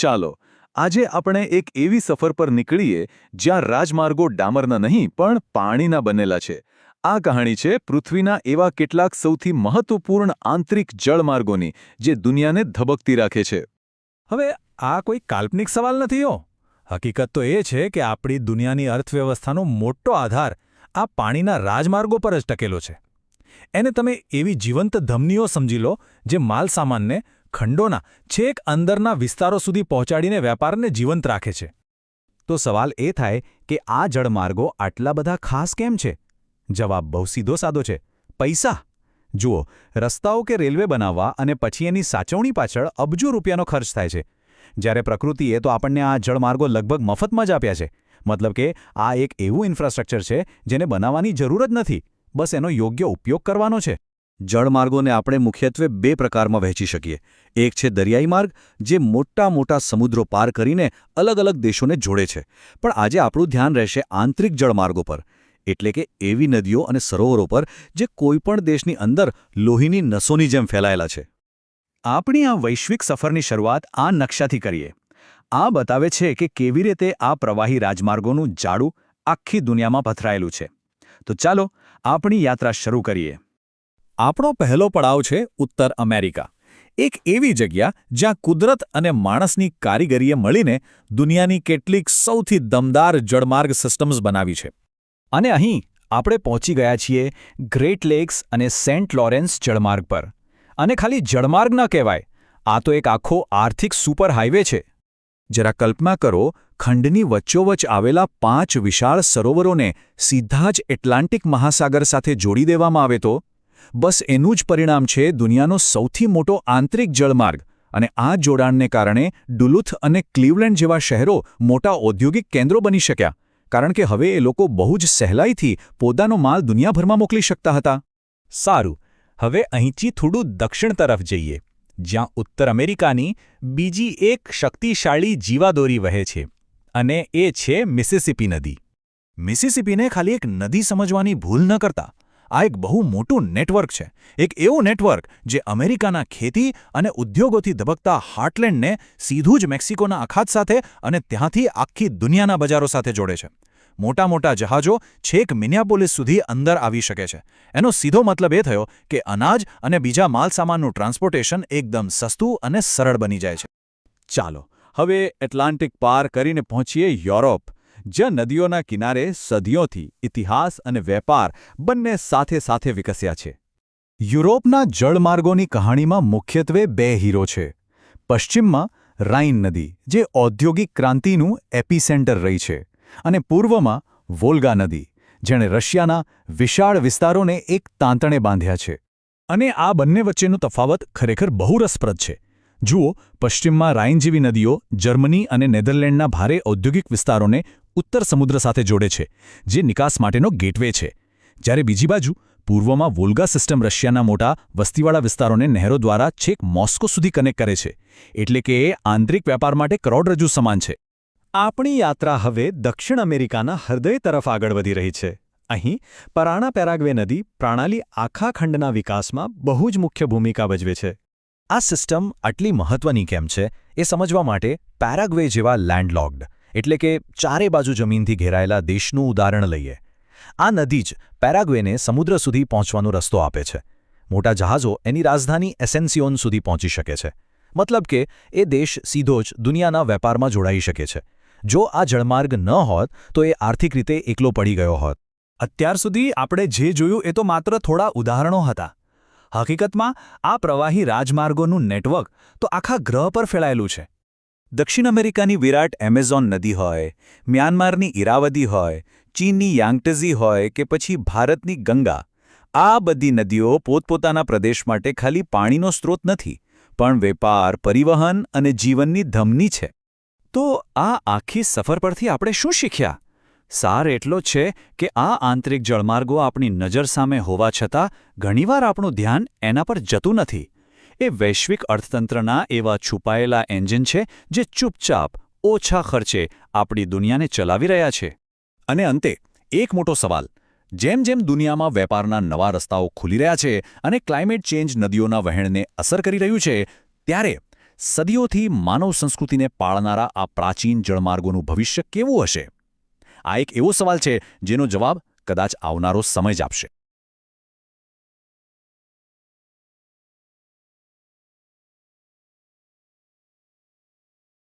ચાલો, આજે આપણે એક એવી સફર પર નીકળીએ જ્યાં રાજમાર્ગો ડામરના નહીં, પણ પાણીના બનેલા છે. આ કહાણી છે પૃથ્વીના એવા કેટલાક સૌથી મહત્વપૂર્ણ આંતરિક જળમાર્ગોની, જે દુનિયાને ધબકતી રાખે છે. હવે આ કોઈ કાલ્પનિક સવાલ નથી હો. હકીકત તો એ છે કે આપણી દુનિયાની અર્થવ્યવસ્થાનો મોટો આધાર આ પાણીના રાજમાર્ગો પર જ ટકેલો છે. એને તમે એવી જીવંત ધમનીઓ સમજી લો, જે માલ સામાનને ખંડોના છેક અંદરના વિસ્તારો સુધી પહોંચાડીને વેપારને જીવંત રાખે છે. તો સવાલ એ થાય કે આ જળમાર્ગો આટલા બધા ખાસ કેમ છે? જવાબ બહુ સીધો સાદો છે. પૈસા! જુઓ, રસ્તાઓ કે રેલવે બનાવવા અને પછી એની સાચવણી પાછળ અબજો રૂપિયાનો ખર્ચ થાય છે. જ્યારે પ્રકૃતિએ તો આપણને આ જળમાર્ગો લગભગ મફતમાં જ આપ્યા છે. મતલબ કે આ એક એવું ઇન્ફ્રાસ્ટ્રક્ચર છે જેને બનાવવાની જરૂર જ નથી. બસ એનો યોગ્ય ઉપયોગ કરવાનો છે. જળમાર્ગોને આપણે મુખ્યત્વે બે પ્રકારમાં વહેંચી શકીએ. એક છે દરિયાઈ માર્ગ, જે મોટા મોટા સમુદ્રો પાર કરીને અલગ અલગ દેશોને જોડે છે. પણ આજે આપણું ધ્યાન રહેશે આંતરિક જળમાર્ગો પર. એટલે કે એવી નદીઓ અને સરોવરો પર, જે કોઈપણ દેશની અંદર લોહીની નસોની જેમ ફેલાયેલા છે. આપણી આ વૈશ્વિક સફરની શરૂઆત આ નકશાથી કરીએ. આ બતાવે છે કે કેવી રીતે આ પ્રવાહી રાજમાર્ગોનું જાડું આખી દુનિયામાં પથરાયેલું છે. તો ચાલો આપણી યાત્રા શરૂ કરીએ. આપણો પહેલો પડાવ છે ઉત્તર અમેરિકા. એક એવી જગ્યા જ્યાં કુદરત અને માણસની કારીગરીએ મળીને દુનિયાની કેટલીક સૌથી દમદાર જળમાર્ગ સિસ્ટમ્સ બનાવી છે. અને અહીં આપણે પહોંચી ગયા છીએ ગ્રેટ લેક્સ અને સેન્ટ લોરેન્સ જળમાર્ગ પર. અને ખાલી જળમાર્ગ ન કહેવાય, આ તો એક આખો આર્થિક સુપર હાઇવે છે. જરા કલ્પના કરો, ખંડની વચ્ચોવચ્ચ આવેલા પાંચ વિશાળ સરોવરોને સીધા જ એટલાન્ટિક મહાસાગર સાથે જોડી દેવામાં આવે તો? બસ એનું જ પરિણામ છે દુનિયાનો સૌથી મોટો આંતરિક જળમાર્ગ અને આ જોડાણને કારણે ડુલુથ અને ક્લીવલેન્ડ જેવા શહેરો મોટા ઔદ્યોગિક કેન્દ્રો બની શક્યા, કારણ કે હવે એ લોકો બહુ જ સહેલાઈથી પોતાનો માલ દુનિયાભરમાં મોકલી શકતા હતા. સારું, હવે અહીંથી થોડું દક્ષિણ તરફ જઈએ, જ્યાં ઉત્તર અમેરિકાની બીજી એક શક્તિશાળી જીવાદોરી વહે છે, અને એ છે મિસિસિપી નદી. મિસિસિપીને ખાલી એક નદી સમજવાની ભૂલ ન કરતા આ એક બહુ મોટું નેટવર્ક છે. એક એવું નેટવર્ક જે અમેરિકાના ખેતી અને ઉદ્યોગોથી ધબકતા હાર્ટલેન્ડને સીધું જ મેક્સિકોના અખાત સાથે અને ત્યાંથી આખી દુનિયાના બજારો સાથે જોડે છે. મોટા મોટા જહાજો છેક મિનિયાપોલિસ સુધી અંદર આવી શકે છે. એનો સીધો મતલબ એ થયો કે અનાજ અને બીજા માલસામાનનું ટ્રાન્સપોર્ટેશન એકદમ સસ્તું અને સરળ બની જાય છે. ચાલો, હવે એટલાન્ટિક પાર કરીને પહોંચીએ યુરોપ જ્યાં નદીઓના કિનારે સદીઓથી ઇતિહાસ અને વેપાર બંને સાથે સાથે વિકસ્યા છે. યુરોપના જળમાર્ગોની કહાણીમાં મુખ્યત્વે બે હીરો છે. પશ્ચિમમાં રાઇન નદી, જે ઔદ્યોગિક ક્રાંતિનું એપિસેન્ટર રહી છે, અને પૂર્વમાં વોલ્ગા નદી, જેણે રશિયાના વિશાળ વિસ્તારોને એક તાંતણે બાંધ્યા છે. અને આ બંને વચ્ચેનો તફાવત ખરેખર બહુ રસપ્રદ છે. જુઓ, પશ્ચિમમાં રાઇન જેવી નદીઓ જર્મની અને નેધરલેન્ડના ભારે ઔદ્યોગિક વિસ્તારોને ઉત્તર સમુદ્ર સાથે જોડે છે, જે નિકાસ માટેનો ગેટવે છે. જ્યારે બીજી બાજુ, પૂર્વમાં વોલ્ગા સિસ્ટમ રશિયાના મોટા વસ્તીવાળા વિસ્તારોને નહેરો દ્વારા છેક મોસ્કો સુધી કનેક્ટ કરે છે, એટલે કે એ આંતરિક વેપાર માટે કરોડરજ્જુ સમાન છે. આપણી યાત્રા હવે દક્ષિણ અમેરિકાના હૃદય તરફ આગળ વધી રહી છે. અહીં, પરાણા પેરાગ્વે નદી પ્રણાલી આખા ખંડના વિકાસમાં બહુ જ મુખ્ય ભૂમિકા ભજવે છે. આ સિસ્ટમ આટલી મહત્વની કેમ છે, એ સમજવા માટે પેરાગ્વે જેવા લેન્ડલોક્ડ એટલે કે ચારે બાજુ જમીનથી ઘેરાયેલા દેશનું ઉદાહરણ લઈએ. આ નદી જ પેરાગ્વેને સમુદ્ર સુધી પહોંચવાનો રસ્તો આપે છે. મોટા જહાજો એની રાજધાની એસેન્સિયોન સુધી પહોંચી શકે છે. મતલબ કે એ દેશ સીધો જ દુનિયાના વેપારમાં જોડાઈ શકે છે. જો આ જળમાર્ગ ન હોત, તો એ આર્થિક રીતે એકલો પડી ગયો હોત. અત્યાર સુધી આપણે જે જોયું એ તો માત્ર થોડા ઉદાહરણો હતા. હકીકતમાં, આ પ્રવાહી રાજમાર્ગોનું નેટવર્ક તો આખા ગ્રહ પર ફેલાયેલું છે. દક્ષિણ અમેરિકાની વિરાટ એમેઝોન નદી હોય, મ્યાનમારની ઇરાવદી હોય, ચીનની યાંગટઝી હોય કે પછી ભારતની ગંગા, આ બધી નદીઓ પોતપોતાના પ્રદેશ માટે ખાલી પાણીનો સ્ત્રોત નથી, પણ વેપાર, પરિવહન અને જીવનની ધમની છે. તો આ આખી સફર પરથી આપણે શું શીખ્યા? સાર એટલો છે કે આ આંતરિક જળમાર્ગો આપણી નજર સામે હોવા છતાં ઘણીવાર આપણું ધ્યાન એના પર જતું નથી. એ વૈશ્વિક અર્થતંત્રના એવા છુપાયેલા એન્જિન છે જે ચૂપચાપ ઓછા ખર્ચે આપણી દુનિયાને ચલાવી રહ્યા છે. અને અંતે, એક મોટો સવાલ. જેમ જેમ દુનિયામાં વેપારના નવા રસ્તાઓ ખુલી રહ્યા છે અને ક્લાઇમેટ ચેન્જ નદીઓના વહેણને અસર કરી રહ્યું છે, ત્યારે સદીઓથી માનવ સંસ્કૃતિને પાળનારા આ પ્રાચીન જળમાર્ગોનું ભવિષ્ય કેવું હશે? આ એક એવો સવાલ છે જેનો જવાબ કદાચ આવનારો સમય જ આપશે.